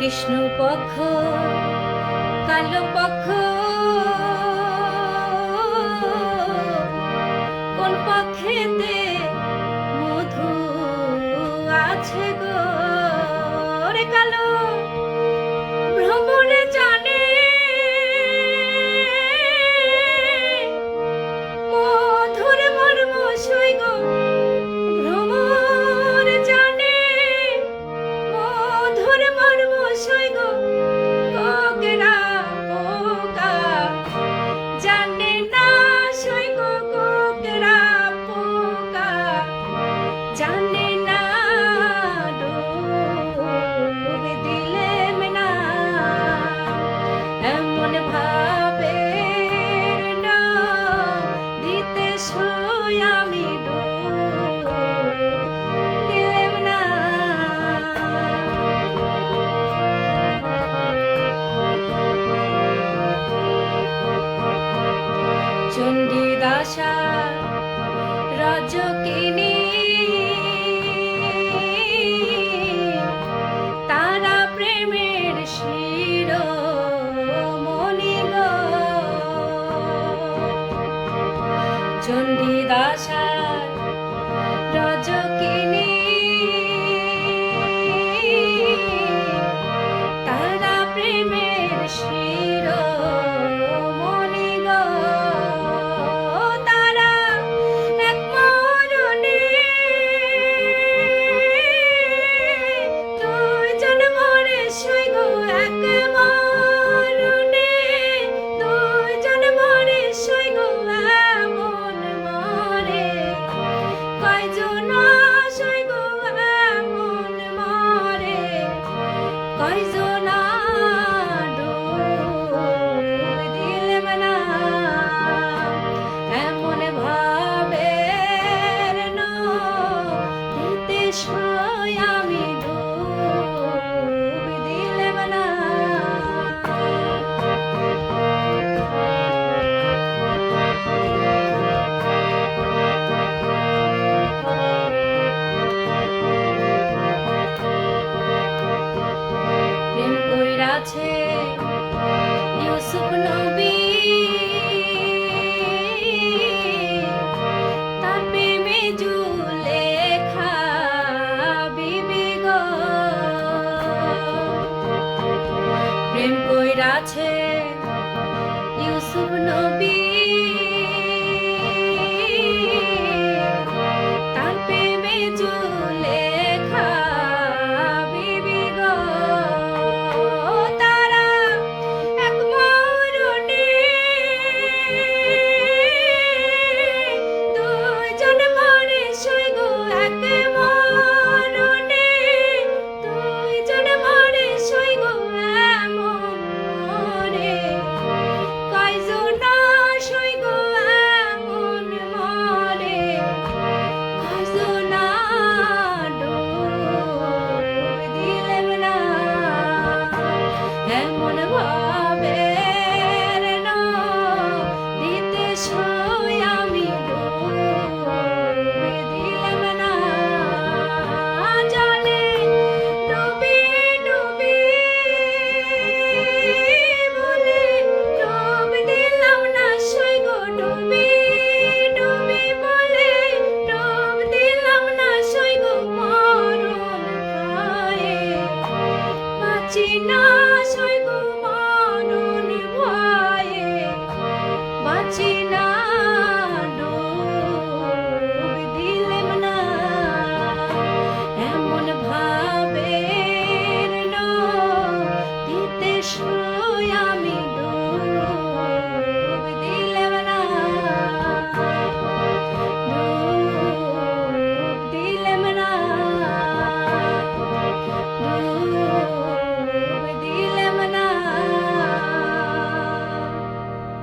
কৃষ্ণ পক্ষ কালো পক্ষ। কোন পক্ষেতে মধু আছে গো রে কালো? ভাষা রাজ্য কিনি তারা প্রেমের শির মনিগ চণ্ডী Krishna. কাছে ইউসুফ নবী হ্যাঁ, এমন ভাব 지나 설고